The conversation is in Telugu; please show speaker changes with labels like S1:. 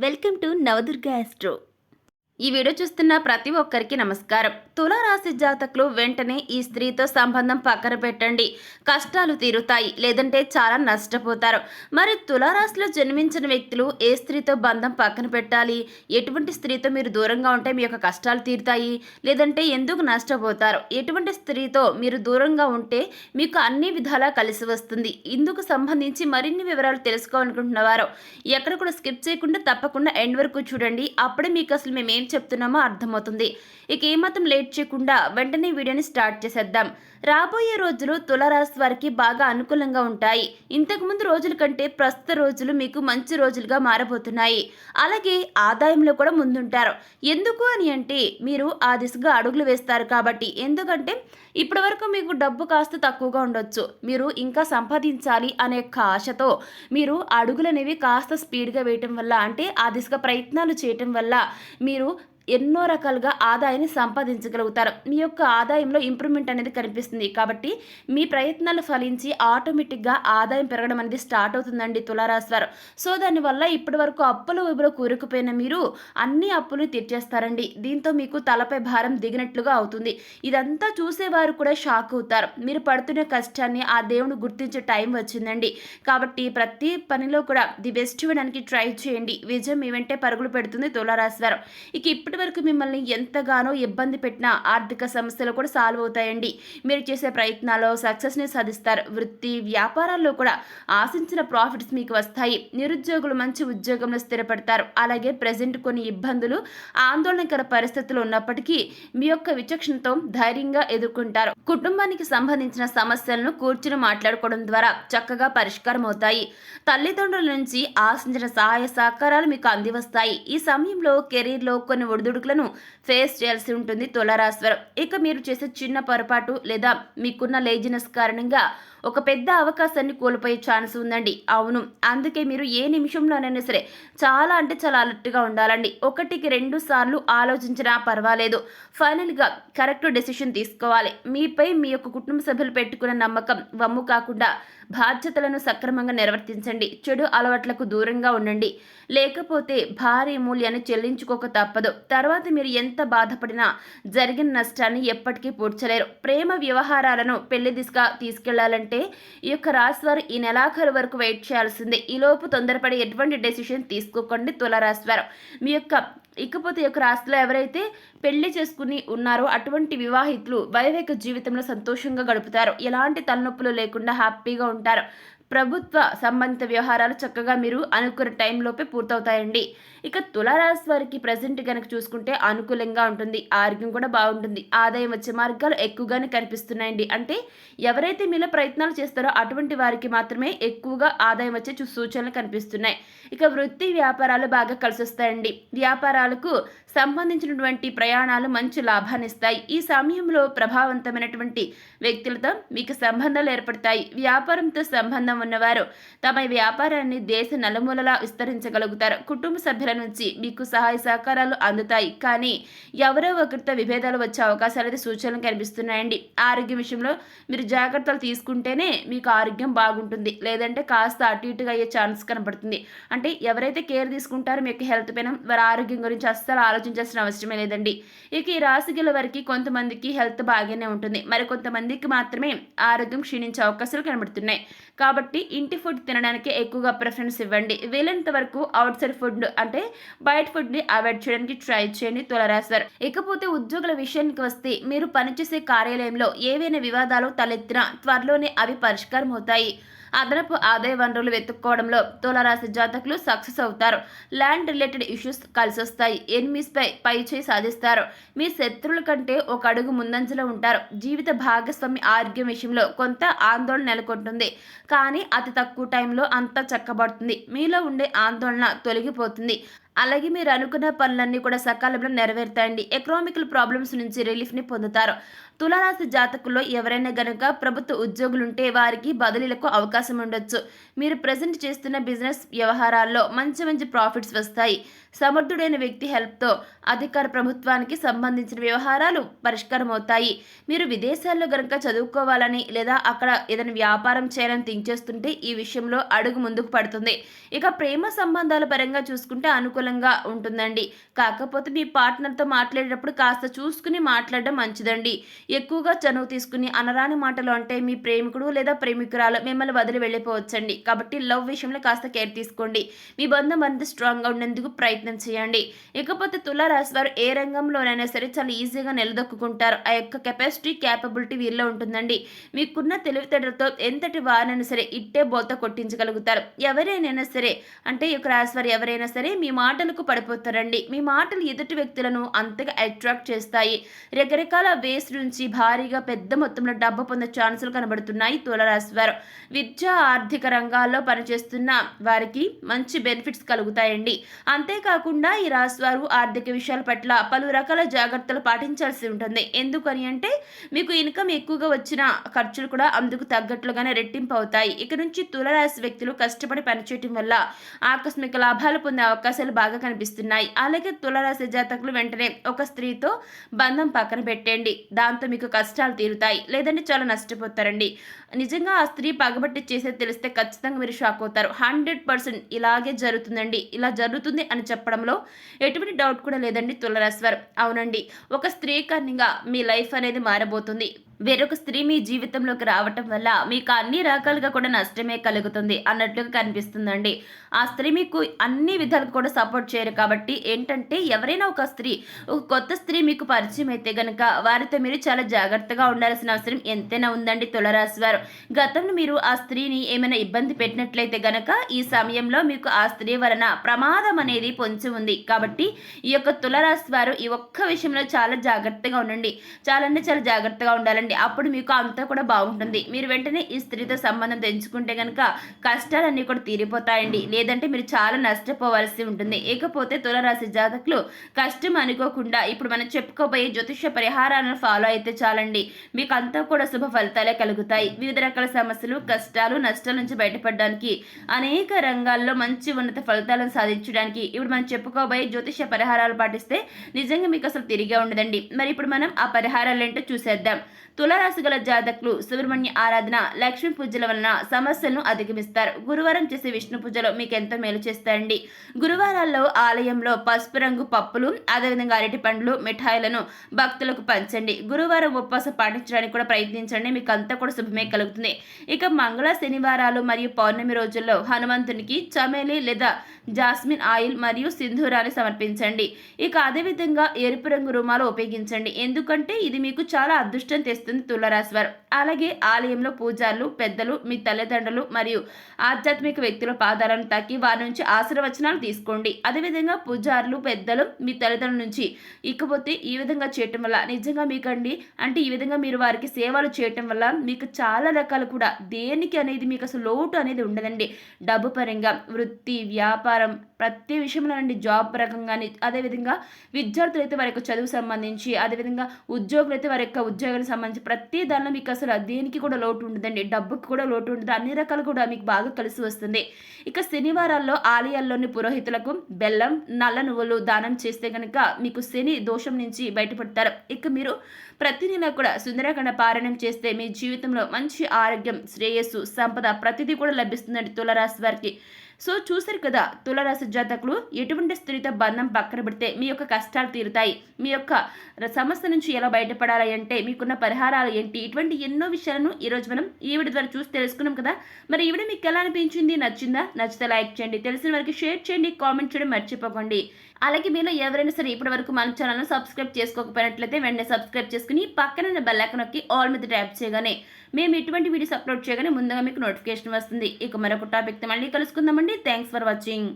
S1: వెల్కమ్ టు నవదుర్గ ఆస్ట్రో ఈ వీడియో చూస్తున్న ప్రతి ఒక్కరికి నమస్కారం. తులారాశి జాతకులు వెంటనే ఈ స్త్రీతో సంబంధం పక్కన పెట్టండి. కష్టాలు తీరుతాయి లేదంటే చాలా నష్టపోతారు. మరి తులారాశిలో జన్మించిన వ్యక్తులు ఏ స్త్రీతో బంధం పక్కన పెట్టాలి? ఎటువంటి స్త్రీతో మీరు దూరంగా ఉంటే మీ యొక్క కష్టాలు తీరుతాయి? లేదంటే ఎందుకు నష్టపోతారు? ఎటువంటి స్త్రీతో మీరు దూరంగా ఉంటే మీకు అన్ని విధాలా కలిసి వస్తుంది. ఇందుకు సంబంధించి మరిన్ని వివరాలు తెలుసుకోవాలనుకుంటున్న వారు ఎక్కడ కూడా స్కిప్ చేయకుండా తప్పకుండా ఎండ్ వరకు చూడండి. అప్పుడే మీకు అసలు మేము చెప్తున్నామో అర్థమవుతుంది. ఇక ఏమాత్రం లేట్ చేయకుండా వెంటనే వీడియోని స్టార్ట్ చేసేద్దాం. రాబోయే రోజులు తులరాశి వారికి బాగా అనుకూలంగా ఉంటాయి. ఇంతకుముందు రోజుల కంటే ప్రస్తుత రోజులు మీకు మంచి రోజులుగా మారబోతున్నాయి. అలాగే ఆదాయంలో కూడా ముందుంటారు. ఎందుకు అని అంటే మీరు ఆ దిశగా అడుగులు వేస్తారు కాబట్టి. ఎందుకంటే ఇప్పటి వరకు మీకు డబ్బు కాస్త తక్కువగా ఉండొచ్చు. మీరు ఇంకా సంపాదించాలి అనే ఆశతో మీరు అడుగులు అనేవి కాస్త స్పీడ్గా వేయటం వల్ల అంటే ఆ దిశగా ప్రయత్నాలు చేయటం వల్ల మీరు ఎన్నో రకాలుగా ఆదాయాన్ని సంపాదించగలుగుతారు. మీ యొక్క ఆదాయంలో ఇంప్రూవ్మెంట్ అనేది కనిపిస్తుంది. కాబట్టి మీ ప్రయత్నాలు ఫలించి ఆటోమేటిక్గా ఆదాయం పెరగడం అనేది స్టార్ట్ అవుతుందండి తులారాశి వారు. సో దానివల్ల ఇప్పటి వరకు అప్పుల వైపులో కూరుకుపోయిన మీరు అన్ని అప్పులు తీర్చేస్తారండి. దీంతో మీకు తలపై భారం దిగినట్లుగా అవుతుంది. ఇదంతా చూసేవారు కూడా షాక్ అవుతారు. మీరు పడుతున్న కష్టాన్ని ఆ దేవుడు గుర్తించే టైం వచ్చిందండి. కాబట్టి ప్రతి పనిలో కూడా ది బెస్ట్ ఇవ్వడానికి ట్రై చేయండి. విజయం మీ వెంటే పరుగులు పెడుతుంది తులారాశి వారు. ఇక ఇప్పటి వరకు మిమ్మల్ని ఎంతగానో ఇబ్బంది పెట్టిన ఆర్థిక సమస్యలు కూడా సాల్వ్ అవుతాయండి. మీరు చేసే ప్రయత్నాల్లో సక్సెస్ని సాధిస్తారు. వృత్తి వ్యాపారాల్లో కూడా ఆశించిన ప్రాఫిట్స్ మీకు వస్తాయి. నిరుద్యోగులు మంచి ఉద్యోగంలో స్థిరపడతారు. అలాగే ప్రజెంట్ కొన్ని ఇబ్బందులు ఆందోళనకర పరిస్థితులు ఉన్నప్పటికీ మీ యొక్క విచక్షణతో ధైర్యంగా ఎదుర్కొంటారు. కుటుంబానికి సంబంధించిన సమస్యలను కూర్చుని మాట్లాడుకోవడం ద్వారా చక్కగా పరిష్కారం అవుతాయి. తల్లిదండ్రుల నుంచి ఆశించిన సహాయ సహకారాలు మీకు అందివస్తాయి. ఈ సమయంలో కెరీర్లో కొన్ని ఒడిదుడుకులను ఫేస్ చేయాల్సి ఉంటుంది తులారాశివారు ఇక మీరు చేసే చిన్న పొరపాటు లేదా మీకున్న లేజినెస్ కారణంగా ఒక పెద్ద అవకాశాన్ని కోల్పోయే ఛాన్స్ ఉందండి. అవును అందుకే మీరు ఏ నిమిషంలోనైనా సరే చాలా అంటే చాలా అలర్ట్గా ఉండాలండి. ఒకటికి రెండు సార్లు ఆలోచించినా పర్వాలేదు. ఫైనల్గా కరెక్ట్ డెసిషన్ తీసుకోవాలి. మీపై మీ యొక్క కుటుంబ సభ్యులు పెట్టుకున్న నమ్మకం వమ్ము కాకుండా బాధ్యతలను సక్రమంగా నిర్వర్తించండి. చెడు అలవాట్లకు దూరంగా ఉండండి. లేకపోతే భారీ మూల్యాన్ని చెల్లించుకోక తప్పదు. తర్వాత మీరు ఎంత బాధపడినా జరిగిన నష్టాన్ని ఎప్పటికీ పూడ్చలేరు. ప్రేమ వ్యవహారాలను పెళ్ళి దిశగా తీసుకెళ్ళాలంటే ఈ యొక్క రాశి వారు ఈ నెలాఖరు వరకు వెయిట్ చేయాల్సిందే. ఈలోపు తొందరపడి ఎటువంటి డెసిషన్ తీసుకోకండి తులరాశి వారు. మీ యొక్క ఇకపోతే ఈ యొక్క రాశిలో ఎవరైతే పెళ్ళి చేసుకుని ఉన్నారో అటువంటి వివాహితులు వైవేక జీవితంలో సంతోషంగా గడుపుతారు. ఎలాంటి తలనొప్పులు లేకుండా హ్యాపీగా ఉంటారు. ప్రభుత్వ సంబంధిత వ్యవహారాలు చక్కగా మీరు అనుకున్న టైంలోపే పూర్తవుతాయండి. ఇక తులారాశి వారికి ప్రజెంట్ కనుక చూసుకుంటే అనుకూలంగా ఉంటుంది. ఆరోగ్యం కూడా బాగుంటుంది. ఆదాయం వచ్చే మార్గాలు ఎక్కువగానే కనిపిస్తున్నాయండి. అంటే ఎవరైతే మీలో ప్రయత్నాలు చేస్తారో అటువంటి వారికి మాత్రమే ఎక్కువగా ఆదాయం వచ్చే సూచనలు కనిపిస్తున్నాయి. ఇక వృత్తి వ్యాపారాలు బాగా కలిసి వస్తాయండి వ్యాపారాలకు సంబంధించినటువంటి ప్రయాణాలు మంచి లాభాన్ని ఇస్తాయి. ఈ సమయంలో ప్రభావవంతమైనటువంటి వ్యక్తులతో మీకు సంబంధాలు ఏర్పడతాయి. వ్యాపారంతో సంబంధం ఉన్నవారు తమ వ్యాపారాన్ని దేశ నలుమూలలా విస్తరించగలుగుతారు. కుటుంబ సభ్యుల నుంచి మీకు సహాయ సహకారాలు అందుతాయి. కానీ ఎవరో ఒకరితో విభేదాలు వచ్చే అవకాశాలు అయితే సూచనలు కనిపిస్తున్నాయండి. ఆరోగ్యం విషయంలో మీరు జాగ్రత్తలు తీసుకుంటేనే మీకు ఆరోగ్యం బాగుంటుంది. లేదంటే కాస్త అటు ఇటుగా అయ్యే ఛాన్స్ కనబడుతుంది. అంటే ఎవరైతే కేర్ తీసుకుంటారో మీ యొక్క హెల్త్ పైన వారి ఆరోగ్యం గురించి అస్సలు ఆలోచించాల్సిన అవసరమే లేదండి. ఇక ఈ రాశి గల వారికి కొంతమందికి హెల్త్ బాగానే ఉంటుంది. మరి కొంతమందికి మాత్రమే ఆరోగ్యం క్షీణించే అవకాశాలు కనబడుతున్నాయి. కాబట్టి ఇంటి ఫుడ్ తినడానికి ఎక్కువగా ప్రిఫరెన్స్ ఇవ్వండి. వీలైనంత వరకు అవుట్ సైడ్ ఫుడ్ అంటే బయట ఫుడ్ని అవాయిడ్ చేయడానికి ట్రై చేయండి తులరాశారు ఇకపోతే ఉద్యోగుల విషయానికి వస్తే మీరు పనిచేసే కార్యాలయంలో ఏవైనా వివాదాలు తలెత్తినా త్వరలోనే అవి పరిష్కారం అవుతాయి అదనపు ఆదాయ వనరులు వెతుక్కోవడంలో తులరాశి జాతకులు సక్సెస్ అవుతారు. ల్యాండ్ రిలేటెడ్ ఇష్యూస్ కలిసి వస్తాయి ఎనిమిస్పై పై చేయి సాధిస్తారు. మీ శత్రువుల కంటే ఒక అడుగు ముందంజలో ఉంటారు. జీవిత భాగస్వామి ఆరోగ్యం విషయంలో కొంత ఆందోళన నెలకొంటుంది. కానీ అతి తక్కువ టైంలో అంతా చక్కబడుతుంది. మీలో ఉండే ఆందోళన తొలగిపోతుంది. అలాగే మీరు అనుకున్న పనులన్నీ కూడా సకాలంలో నెరవేరుతాయండి. ఎకనామికల్ ప్రాబ్లమ్స్ నుంచి రిలీఫ్ని పొందుతారు. తులారాశి జాతకుల్లో ఎవరైనా గనక ప్రభుత్వ ఉద్యోగులుంటే వారికి బదిలీలకు అవకాశం ఉండొచ్చు. మీరు ప్రజెంట్ చేస్తున్న బిజినెస్ వ్యవహారాల్లో మంచి మంచి ప్రాఫిట్స్ వస్తాయి. సమర్థుడైన వ్యక్తి హెల్ప్తో అధికార ప్రభుత్వానికి సంబంధించిన వ్యవహారాలు పరిష్కారం అవుతాయి మీరు విదేశాల్లో గనక చదువుకోవాలని లేదా అక్కడ ఏదైనా వ్యాపారం చేయాలని థింక్ చేస్తుంటే ఈ విషయంలో అడుగు ముందుకు పడుతుంది. ఇక ప్రేమ సంబంధాల పరంగా చూసుకుంటే అనుకూలంగా ఉంటుందండి. కాకపోతే మీ పార్ట్నర్తో మాట్లాడేటప్పుడు కాస్త చూసుకుని మాట్లాడడం మంచిదండి. ఎక్కువగా చనువు తీసుకుని అనరాని మాటలు అంటే మీ ప్రేమికుడు లేదా ప్రేమికురాలు మిమ్మల్ని వదిలి వెళ్ళిపోవచ్చండి. కాబట్టి లవ్ విషయంలో కాస్త కేర్ తీసుకోండి. మీ బంధం మరింత స్ట్రాంగ్గా ఉండేందుకు ప్రయత్నం చేయండి. ఇకపోతే తులారాశి వారు ఏ రంగంలోనైనా సరే చాలా ఈజీగా నిలదొక్కుంటారు ఆ యొక్క కెపాసిటీ క్యాపబిలిటీ వీరిలో ఉంటుందండి. మీకున్న తెలివితేటలతో ఎంతటి వారినైనా సరే ఇట్టే బోత కొట్టించగలుగుతారు. ఎవరైనా సరే అంటే ఈ యొక్క రాశి వారు ఎవరైనా సరే మీ మాటలకు పడిపోతారండి. మీ మాటలు ఎదుటి వ్యక్తులను అంతగా అట్రాక్ట్ చేస్తాయి. రకరకాల వేస్ నుంచి భారీగా పెద్ద మొత్తంలో డబ్బు పొందే ఛాన్సులు కనబడుతున్నాయి తులరాశి వారు విద్యా ఆర్థిక రంగాల్లో పనిచేస్తున్న వారికి మంచి బెనిఫిట్స్ కలుగుతాయండి. అంతేకాకుండా ఈ రాశి వారు ఆర్థిక విషయాల పట్ల పలు రకాల జాగ్రత్తలు పాటించాల్సి ఉంటుంది. ఎందుకని అంటే మీకు ఇన్కమ్ ఎక్కువగా వచ్చిన ఖర్చులు కూడా అందుకు తగ్గట్లుగానే రెట్టింపు అవుతాయి. ఇక నుంచి తులరాశి వ్యక్తులు కష్టపడి పనిచేయటం వల్ల ఆకస్మిక లాభాలు పొందే అవకాశాలు బాగా కనిపిస్తున్నాయి. అలాగే తులరాశి జాతకులు వెంటనే ఒక స్త్రీతో బంధం పక్కన పెట్టండి. దాంతో మీకు కష్టాలు తీరుతాయి. లేదంటే చాలా నష్టపోతారండి. నిజంగా ఆ స్త్రీ పగబట్టి చేసేది తెలిస్తే ఖచ్చితంగా మీరు షాక్ అవుతారు. హండ్రెడ్ పర్సెంట్ ఇలాగే జరుగుతుందండి. ఇలా జరుగుతుంది అని చెప్పడంలో ఎటువంటి డౌట్ కూడా లేదండి తులరాశి అవునండి. ఒక స్త్రీ కారణంగా మీ లైఫ్ అనేది మారబోతుంది. వేరొక స్త్రీ మీ జీవితంలోకి రావటం వల్ల మీకు అన్ని రకాలుగా కూడా నష్టమే కలుగుతుంది అన్నట్లుగా కనిపిస్తుందండి. ఆ స్త్రీ మీకు అన్ని విధాలుగా కూడా సపోర్ట్ చేయరు కాబట్టి ఏంటంటే ఎవరైనా ఒక స్త్రీ ఒక కొత్త స్త్రీ మీకు పరిచయం అయితే గనక వారితో మీరు చాలా జాగ్రత్తగా ఉండాల్సిన అవసరం ఎంతైనా ఉందండి తులరాశి వారు. గతంలో మీరు ఆ స్త్రీని ఏమైనా ఇబ్బంది పెట్టినట్లయితే గనక ఈ సమయంలో మీకు ఆ స్త్రీ వలన ప్రమాదం అనేది పొంచి ఉంది. కాబట్టి ఈ యొక్క తులరాశి వారు ఈ ఒక్క విషయంలో చాలా జాగ్రత్తగా ఉండండి. చాలా అంటే చాలా జాగ్రత్తగా ఉండాలండి. చేయండి అప్పుడు మీకు అంతా కూడా బాగుంటుంది. మీరు వెంటనే ఈ స్త్రీతో సంబంధం తెంచుకుంటే కనుక కష్టాలన్నీ కూడా తీరిపోతాయండి. లేదంటే మీరు చాలా నష్టపోవాల్సి ఉంటుంది. ఇకపోతే తులరాశి జాతకులు కష్టం అనుకోకుండా ఇప్పుడు మనం చెప్పుకోబోయే జ్యోతిష పరిహారాలను ఫాలో అయితే చాలండి. మీకు అంతా కూడా శుభ ఫలితాలే కలుగుతాయి. వివిధ రకాల సమస్యలు కష్టాలు నష్టాల నుంచి బయటపడడానికి అనేక రంగాల్లో మంచి ఉన్నత ఫలితాలను సాధించడానికి ఇప్పుడు మనం చెప్పుకోబోయే జ్యోతిష పరిహారాలు పాటిస్తే నిజంగా మీకు అసలు తిరిగే ఉండదండి. మరి ఇప్పుడు మనం ఆ పరిహారాలు ఏంటో చూసేద్దాం. తులరాశి గల జాతకులు సుబ్రహ్మణ్య ఆరాధన లక్ష్మీ పూజల వలన సమస్యలను అధిగమిస్తారు. గురువారం చేసే విష్ణు పూజలో మీకు ఎంతో మేలు చేస్తాయండి. గురువారాల్లో ఆలయంలో పసుపు రంగు పప్పులు అదేవిధంగా అరటి పండ్లు మిఠాయిలను భక్తులకు పంచండి. గురువారం ఉపవాసం పాటించడానికి కూడా ప్రయత్నించండి. మీకు అంతా కూడా శుభమే కలుగుతుంది. ఇక మంగళ శనివారాలు మరియు పౌర్ణమి రోజుల్లో హనుమంతునికి చమేలి లేదా జాస్మిన్ ఆయిల్ మరియు సింధూరాన్ని సమర్పించండి. ఇక అదేవిధంగా ఎరుపు రంగు రుమాలు ఉపయోగించండి. ఎందుకంటే ఇది మీకు చాలా అదృష్టం తెస్తుంది చేస్తుంది తులరాశి వారు అలాగే ఆలయంలో పూజారులు పెద్దలు మీ తల్లిదండ్రులు మరియు ఆధ్యాత్మిక వ్యక్తుల పాదాలను తాకి వారి నుంచి ఆశీర్వచనాలు తీసుకోండి. అదేవిధంగా పూజారులు పెద్దలు మీ తల్లిదండ్రుల నుంచి ఇకపోతే ఈ విధంగా చేయటం వల్ల నిజంగా మీకండి. అంటే ఈ విధంగా మీరు వారికి సేవలు చేయటం వల్ల మీకు చాలా రకాలు కూడా దేనికి అనేది మీకు అసలు లోటు అనేది ఉండదండి. డబ్బు పరంగా వృత్తి వ్యాపారం നമസ്കാരം ప్రతి విషయంలో నుండి జాబ్ రకంగానే కానీ అదేవిధంగా విద్యార్థులు అయితే వారి యొక్క చదువు సంబంధించి అదేవిధంగా ఉద్యోగులు అయితే వారి యొక్క ఉద్యోగానికి సంబంధించి ప్రతి దానిలో మీకు అసలు దేనికి కూడా లోటు ఉండదండి. డబ్బుకి కూడా లోటు ఉండదు. అన్ని రకాలు కూడా మీకు బాగా కలిసి వస్తుంది. ఇక శనివారాల్లో ఆలయాల్లోని పురోహితులకు బెల్లం నల్ల నువ్వులు దానం చేస్తే కనుక మీకు శని దోషం నుంచి బయటపడతారు. ఇక మీరు ప్రతి నెల కూడా సుందరకాండ పారాయణం చేస్తే మీ జీవితంలో మంచి ఆరోగ్యం శ్రేయస్సు సంపద ప్రతిదీ కూడా లభిస్తుందండి తులరాశి వారికి. సో చూసారు కదా తులరాశి జాతకులు ఎటువంటి స్త్రీతో బంధం పక్కన పెడితే మీ యొక్క కష్టాలు తీరుతాయి? మీ యొక్క సమస్య నుంచి ఎలా బయటపడాలి అంటే మీకున్న పరిహారాలు ఏంటి? ఇటువంటి ఎన్నో విషయాలను ఈరోజు మనం ఈ వీడియో ద్వారా చూసి తెలుసుకున్నాం కదా? మరి ఈ వీడియో మీకు ఎలా అనిపించింది? నచ్చిందా? నచ్చితే లైక్ చేయండి. తెలిసిన వారికి షేర్ చేయండి. కామెంట్ చేయడం మర్చిపోకండి. అలాగే మీలో ఎవరైనా సరే ఇప్పటి వరకు మన ఛానల్ను సబ్స్క్రైబ్ చేసుకోకపోయినట్లయితే వెంటనే సబ్స్క్రైబ్ చేసుకుని పక్కన బెల్ నొక్కి ఆల్ మీద ట్యాప్ చేయగానే మేము ఇటువంటి వీడియోస్ అప్లోడ్ చేయగానే ముందుగా మీకు నోటిఫికేషన్ వస్తుంది. ఇక మరొక టాపిక్తో మళ్ళీ కలుసుకుందామండి. Thanks for watching.